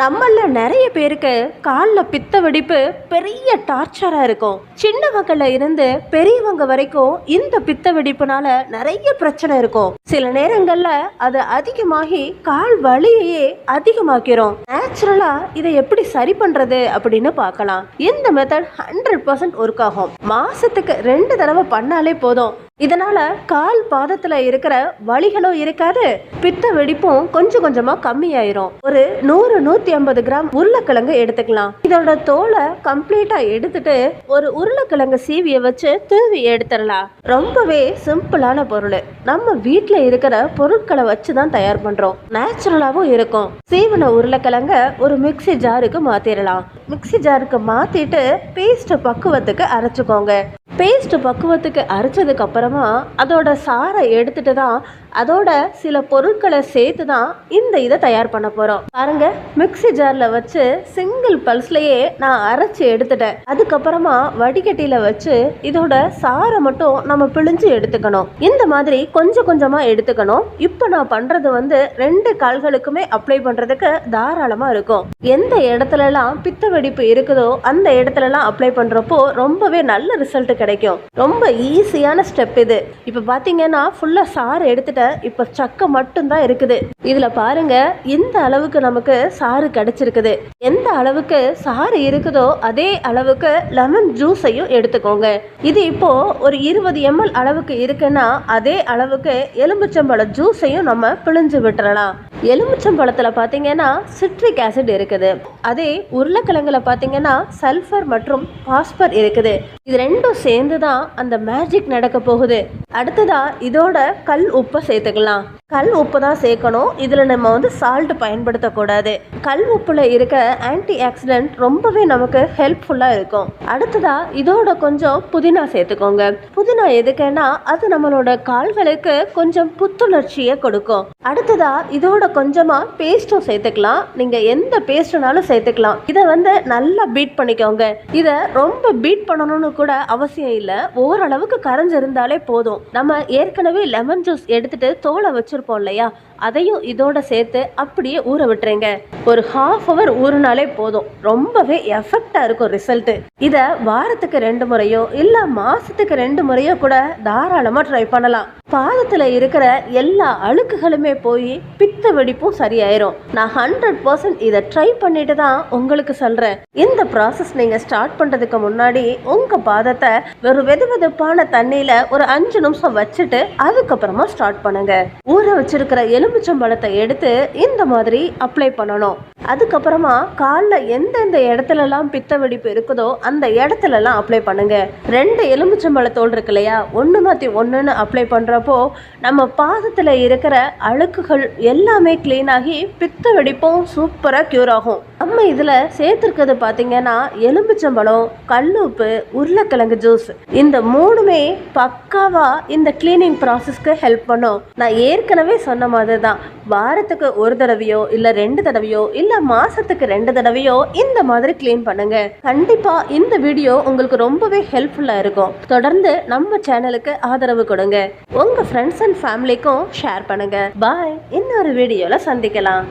நம்மள நிறைய பேருக்கு காலில் பித்த வெடிப்பு பெரிய டார்ச்சராக இருக்கும். சின்னவங்கள்ல இருந்து பெரியவங்க வரைக்கும் இந்த பித்த வெடிப்புனால நிறைய பிரச்சனை இருக்கும். சில நேரங்கள்ல அது அதிகமாகி கால் வலியையே அதிகமாக்கிறோம் நேச்சுரலா இதை எப்படி சரி பண்றது அப்படின்னு பார்க்கலாம். இந்த மெத்தட் ஹண்ட்ரட் பர்சன்ட் ஒர்க் ஆகும். மாசத்துக்கு ரெண்டு தடவை பண்ணாலே போதும். இதனால கால் பாதத்துல இருக்கிற வலிகளும் இருக்காது பித்த வெடிப்பும் கொஞ்சம் கொஞ்சமா கம்மியாயிரும். ஒரு நூறு நூத்தி ஐம்பது கிராம் உருளைக்கிழங்கு எடுத்துக்கலாம். இதோட தோலை கம்ப்ளீட்டா எடுத்துட்டு ஒரு உருளைக்கிழங்கு சீவிய வச்சு தூவி எடுத்துடலாம். ரொம்பவே சிம்பிளான பொருள். நம்ம வீட்டில் இருக்கிற பொருட்களை வச்சு தான் தயார் பண்றோம். நேச்சுரலாவும் இருக்கும். சீவன உருளைக்கிழங்க ஒரு மிக்சி ஜாருக்கு மாத்திரலாம். மிக்ஸி ஜாருக்கு மாத்திட்டு பேஸ்ட் பக்குவத்துக்கு அரைச்சுக்கோங்க. பேஸ்ட் பக்குவத்துக்கு அரைச்சதுக்கு அப்புறமா அதோட சாரை எடுத்துட்டு தான் அதோட சில பொருட்களை சேர்த்து தான் இந்த இதை தயார் பண்ண போகிறோம் பாருங்க மிக்ஸி ஜாரில் வச்சு சிங்கிள் பல்ஸ்லையே நான் அரைச்சி எடுத்துட்டேன். அதுக்கப்புறமா வடிகட்டியில் வச்சு இதோட சாறை மட்டும் நம்ம பிழிஞ்சு எடுத்துக்கணும். இந்த மாதிரி கொஞ்சம் கொஞ்சமாக எடுத்துக்கணும். இப்போ நான் பண்ணுறது வந்து ரெண்டு கால்களுக்குமே அப்ளை பண்ணுறதுக்கு தாராளமாக இருக்கும். எந்த இடத்துலலாம் பித்த வெடிப்பு இருக்குதோ அந்த இடத்துலலாம் அப்ளை பண்ணுறப்போ ரொம்பவே நல்ல ரிசல்ட் கிடைக்கும். ரொம்ப ஈஸியான ஸ்டெப் இது. இப்போ பார்த்தீங்கன்னா ஃபுல்லாக சாறு எடுத்துட்டேன். இப்போ சக்கை மட்டும்தான் இருக்குது. இதில் பாருங்க இந்த அளவுக்கு நமக்கு சாறு கிடைச்சிருக்குது. எந்த அளவுக்கு சாறு இருக்குதோ அதே அளவுக்கு லெமன் ஜூஸையும் எடுத்துக்கோங்க. இது இப்போ ஒரு இருபது எம்எல் அளவுக்கு இருக்குன்னா அதே அளவுக்கு எலும்புச்சம்பழ ஜூஸையும் நம்ம பிழிஞ்சு விட்டுறலாம். எலுமிச்சம்பழத்தில் பார்த்தீங்கன்னா சிட்ரிக் ஆசிட் இருக்குது. அதே உருளைக்கிழங்குல பார்த்தீங்கன்னா சல்ஃபர் மற்றும் பாஸ்பர் இருக்குது. இது ரெண்டும் சேர்ந்து தான் அந்த மேஜிக் நடக்க போகுது. அடுத்ததா இதோட கல் உப்பை சேர்த்துக்கலாம். கல் உப்பு தான் சேர்க்கணும். இதில் நம்ம வந்து சால்ட் பயன்படுத்தக்கூடாது. கல் உப்பில் இருக்க ஆன்டி ஆக்சிடென்ட் ரொம்பவே நமக்கு ஹெல்ப்ஃபுல்லாக இருக்கும். அடுத்ததா இதோட கொஞ்சம் புதினா சேர்த்துக்கோங்க. புதினா எதுக்குன்னா அது நம்மளோட கால்களுக்கு கொஞ்சம் புத்துணர்ச்சியை கொடுக்கும். அடுத்ததா இதோட கொஞ்சமாக பேஸ்ட்டும் சேர்த்துக்கலாம். நீங்கள் எந்த பேஸ்ட்னாலும் சேர்த்துக்கலாம். இதை வந்து நல்லா பீட் பண்ணிக்கோங்க. இதை ரொம்ப பீட் பண்ணணும்னு கூட அவசியம் இல்லை. ஓரளவுக்கு கரைஞ்சிருந்தாலே போதும். நம்ம ஏற்கனவே லெமன் ஜூஸ் எடுத்துட்டு தோலை வச்சிருப்போம் இல்லையா? அதையும் இதோட சேர்த்து அப்படியே ஊற விட்டுருங்க. ஒரு ஹாஃப் ஹவர் ஊறினாலே போதும். ரொம்பவே எஃபெக்டாக இருக்கும் ரிசல்ட்டு இதை வாரத்துக்கு ரெண்டு முறையோ இல்லை மாதத்துக்கு ரெண்டு முறையோ கூட தாராளமாக ட்ரை பண்ணலாம். பாதத்தில் இருக்கிற எல்லா அழுக்குகளுமே போய் பித்த வெடிப்பும் சரியாயிரும். நான் ஹண்ட்ரட் பர்சன்ட் இதை ட்ரை பண்ணிட்டு தான் உங்களுக்கு சொல்கிறேன் இந்த ப்ராசஸ் நீங்கள் ஸ்டார்ட் பண்ணுறதுக்கு முன்னாடி உங்கள் பாதத்தை ஒரு வெது வெதுப்பான தண்ணியில் ஒரு அஞ்சு நிமிஷம் வச்சுட்டு அதுக்கப்புறமா ஸ்டார்ட் பண்ணுங்க. ஊற வச்சிருக்கிற எலுமிச்சம்பழத்தை எடுத்து இந்த மாதிரி அப்ளை பண்ணணும். அதுக்கப்புறமா காலில் எந்தெந்த இடத்துலலாம் பித்த வெடிப்பு இருக்குதோ அந்த இடத்துலலாம் அப்ளை பண்ணுங்க. ரெண்டு எலுமிச்சம்பழத்தோல் இருக்கு இல்லையா? ஒன்று மாற்றி ஒன்றுன்னு அப்ளை பண்ணுறப்போ நம்ம பாதத்தில் இருக்கிற அழுக்குகள் எல்லாமே க்ளீன் ஆகி பித்த வெடிப்பும் சூப்பராக க்யூர் ஆகும். நம்ம இதில் சேர்த்துருக்கிறது பார்த்தீங்கன்னா எலுமிச்சம்பழம் கல்லுப்பு உருளைக்கிழங்கு ஜூஸ் இந்த மூணுமே பக்காவாக இந்த க்ளீனிங் ப்ராசஸ்க்கு ஹெல்ப் பண்ணும். நான் ஏற்கனவே சொன்ன மாதிரி தான் வாரத்துக்கு ஒரு தடவையோ இல்லை ரெண்டு தடவையோ இல்லை மாதத்துக்கு ரெண்டு தடவையோ இந்த மாதிரி க்ளீன் பண்ணுங்க. கண்டிப்பாக இந்த வீடியோ உங்களுக்கு ரொம்பவே ஹெல்ப்ஃபுல்லாக இருக்கும். தொடர்ந்து நம்ம சேனலுக்கு ஆதரவு கொடுங்க. உங்கள் ஃப்ரெண்ட்ஸ் அண்ட் ஃபேமிலிக்கும் ஷேர் பண்ணுங்க. பாய் இன்னொரு வீடியோவில் சந்திக்கலாம்.